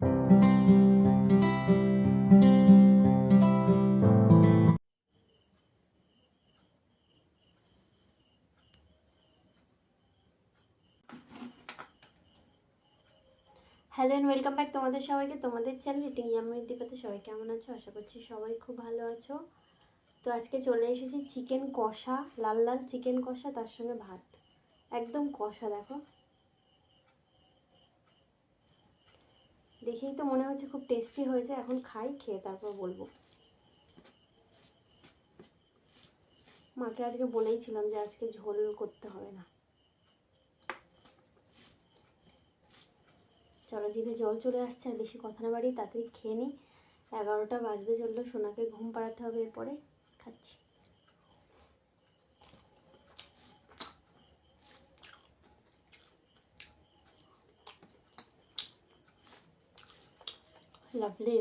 Hello and welcome back তোমাদের সবাইকে, তোমাদের চ্যানেল ইটিং ইয়ামের দিকাতে সবাই কেমন আছো? আশা করছি সবাই খুব ভালো আছো। তো আজকে চলে এসেছি চিকেন কষা, লাল লাল চিকেন কষা, তার সঙ্গে ভাত। একদম কষা, দেখো। দেখেই তো মনে হচ্ছে খুব টেস্টি হয়েছে। এখন খাই, খেয়ে তারপর বলব। মাকে আজকে বলেইছিলাম যে আজকে ঝোল করতে হবে না। চলো, জিভে জল চলে আসছে, আর বেশি কথা না বাড়ি তাড়াতাড়ি খেয়ে নিই এগারোটা বাজতে চলল, সোনাকে ঘুম পাড়াতে হবে এরপরে। খাচ্ছি। লাভলি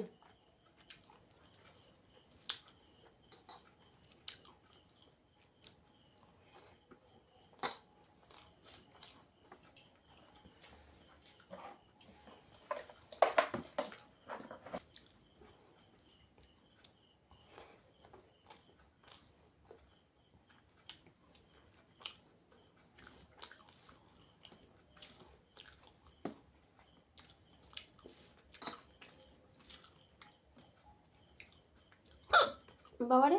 বাবারে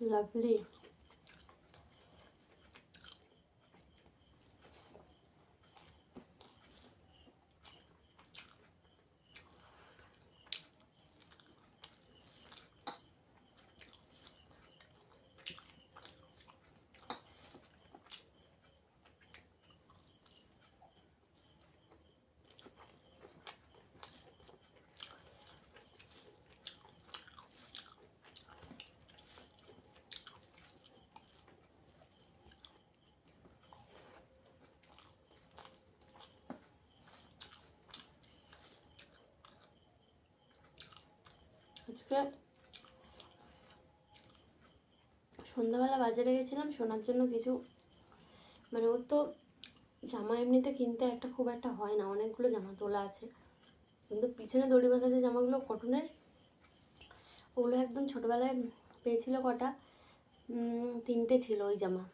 লাভলি আজকে সন্ধ্যাবেলা বাজারে গেছিলাম শোনার জন্য কিছু মানে ওর তো জামা এমনিতে কিনতে একটা খুব একটা হয় না, অনেকগুলো জামা তোলা আছে। কিন্তু পিছনে দড়ি বাঁধা যে জামাগুলো কটনের ওগুলো একদম ছোটোবেলায় পেয়েছিল কটা তিনটে ছিল ওই জামা।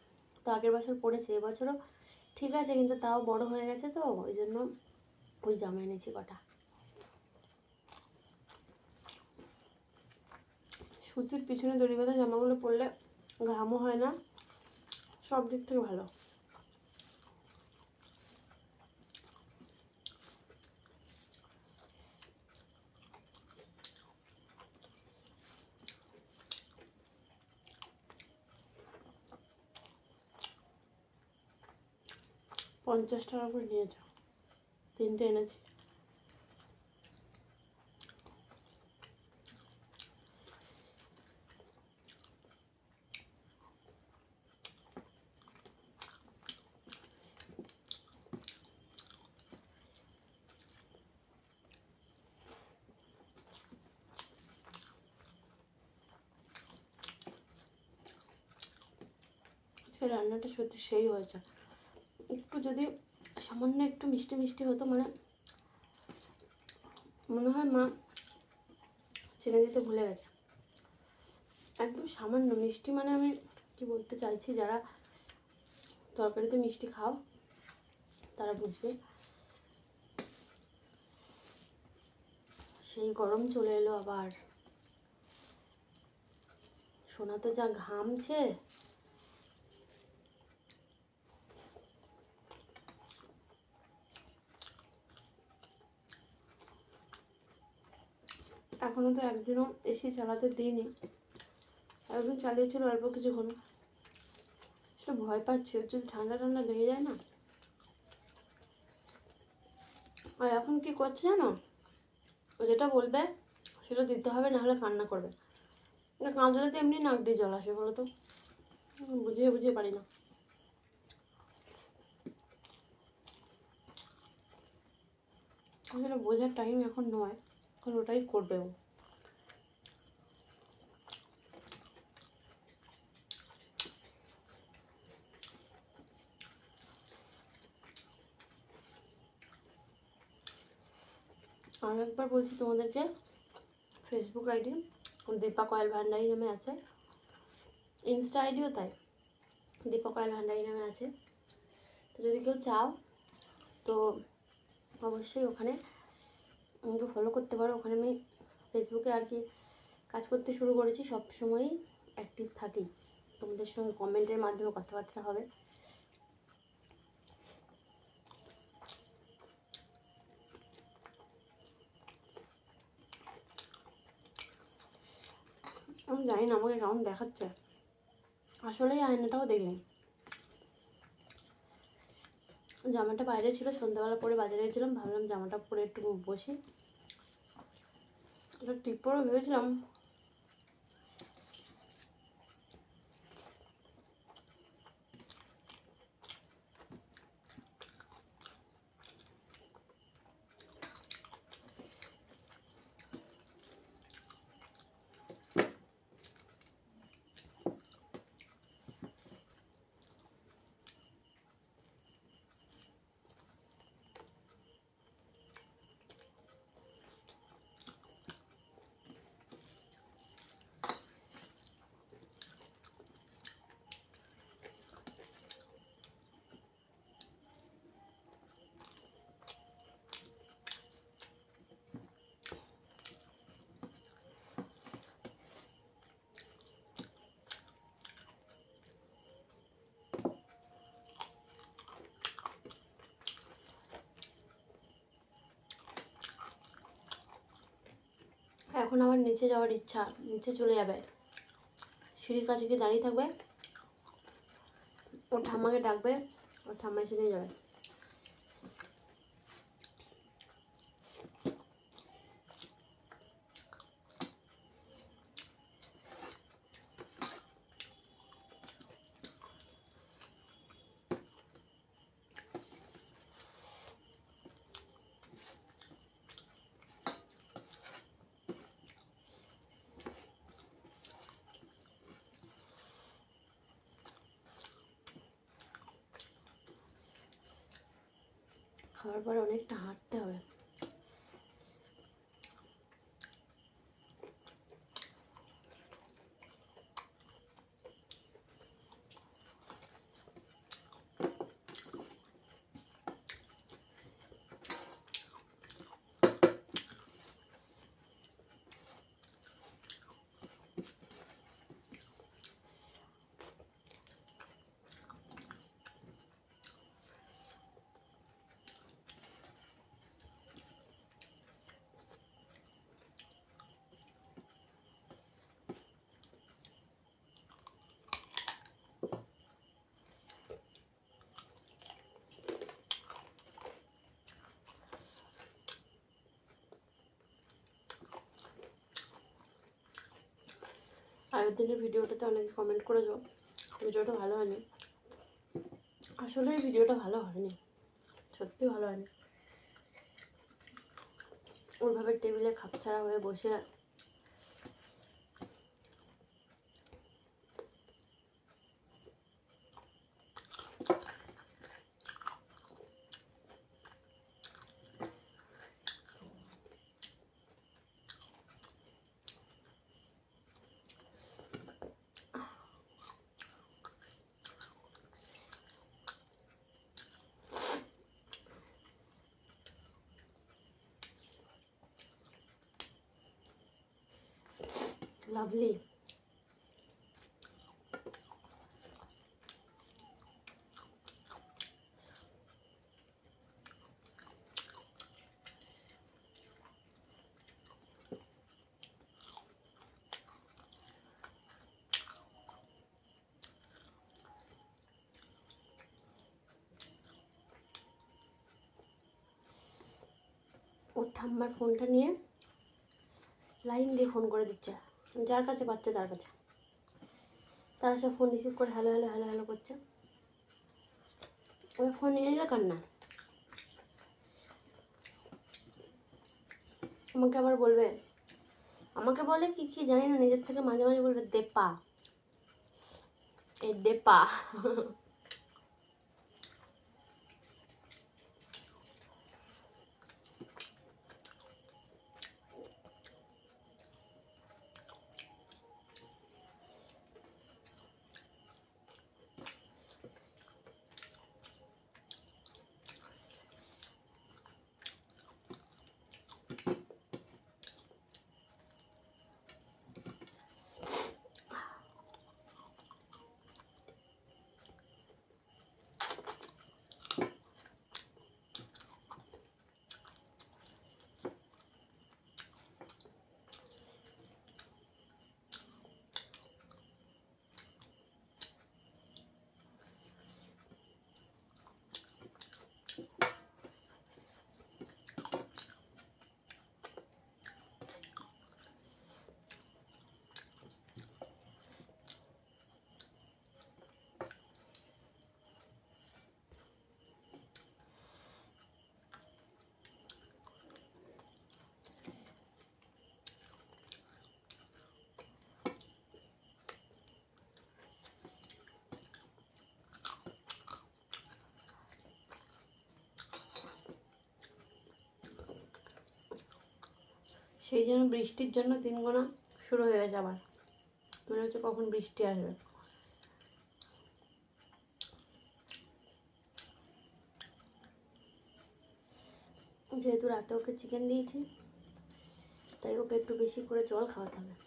তো আগের বছর পড়েছে, এবছরও ঠিক আছে, কিন্তু তাও বড় হয়ে গেছে তো, ওই জন্য ওই জামা এনেছি কটা। সুতির পিছনে দড়ি বাঁধা জামাগুলো পরলে ঘামও হয় না। সব দিক থেকে ভালো। পঞ্চাশ টাকা করে নিয়েছে। তিনটে এনেছি। আজকে রান্নাটা সত্যি সেই হয়েছে। একটু যদি সামান্য একটু মিষ্টি মিষ্টি হতো মানে মনে হয় মা ছেড়ে দিতে ভুলে গেছে। একদম সামান্য মিষ্টি মানে আমি কি বলতে চাইছি, যারা তরকারিতে মিষ্টি খাও, তারা বুঝবে। সেই গরম চলে এলো আবার। সোনা তো যা ঘামছে এখনও তো একদিনও এসি চালাতে দিইনি। একদিন চালিয়েছিল অল্প কিছুক্ষণ। সে ভয় পাচ্ছে যদি ঠান্ডা ঠান্ডা লেগে যায় না। আর এখন কি করছে জানো? ও যেটা বলবে সেটা দিতে হবে, নাহলে কান্না করবে। কাঁদলে তো এমনি নাক দিয়ে জল আসে বলো তো বুঝিয়ে বুঝিয়ে পারি না। আসলে বোঝার টাইম এখন নয়। এখন ওটাই করবে ও। আর একবার বলছি তোমাদেরকে ফেসবুক আইডি দীপা কয়েল ভান্ডারি নামে আছে। ইনস্টা আইডিও তাই, দীপা কয়েল ভান্ডারি নামে আছে। তো যদি কেউ চাও, তো অবশ্যই ওখানে আমাকে ফলো করতে পারো। ওখানে আমি ফেসবুকে আর কি কাজ করতে শুরু করেছি। সব সময়ই অ্যাক্টিভ থাকি। তোমাদের সঙ্গে কমেন্টের মাধ্যমে কথাবার্তা হবে। আমি জানি না, আমাকে কেমন দেখাচ্ছে। আসলেই আয়নাটাও দেখিনি জামাটা বাইরে ছিল, সন্ধ্যাবেলা পরে বাজারে গেছিলাম, ভাবলাম জামাটা পরে একটু বসি। একটা টিপ পরে ভেবেছিলাম এখন আমার নিচে যাওয়ার ইচ্ছা, নিচে চলে যাবে। সিঁড়ির কাছে গিয়ে দাঁড়িয়ে থাকবে। ওর ঠাম্মাকে ডাকবে, ওর ঠাম্মা এসে নিয়ে যাবে। খাওয়ার পর অনেকটা হাঁটতে হবে। আগের দিনের ভিডিওটাতে অনেকে কমেন্ট করেছ ভিডিওটা ভালো হয়নি। আসলে ভিডিওটা ভালো হয়নি। সত্যি ভালো হয়নি। ওইভাবে টেবিলে খাপছাড়া হয়ে বসে লাভলি ওর ঠাম্মার ফোনটা নিয়ে লাইন দিয়ে ফোন করে দিচ্ছে। যার কাছে পাচ্ছে তার কাছে। তারা সব ফোন রিসিভ করে হ্যালো হ্যালো হ্যালো হ্যালো করছে। ওই ফোন নিয়ে নিলে কার না আমাকে আবার বলবে, আমাকে বলে কি কি জানি না, নিজের থেকে মাঝে মাঝে বলবে, দেপা। এ দেপা। সেই জন্য বৃষ্টির জন্য দিন গোনা শুরু হয়ে গেছে আবার। মনে হচ্ছে কখন বৃষ্টি আসবে। যেহেতু রাতে ওকে চিকেন দিয়েছি, তাই ওকে একটু বেশি করে জল খাওয়াতে হবে।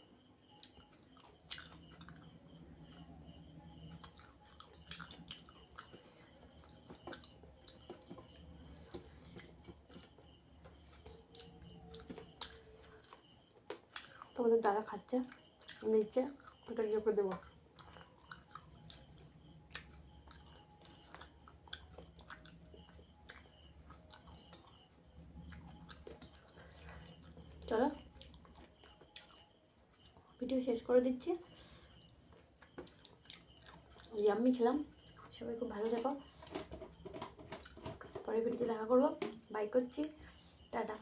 তোমাদের দাদা খাচ্ছে, নিচ্ছে, ওটা ইয়ে করে দেবো। চলো। ভিডিও শেষ করে দিচ্ছি। ইয়াম্মি খেলাম। সবাই খুব ভালো থেকো। পরের ভিডিওতে দেখা করব। বাই করছি। টাটা।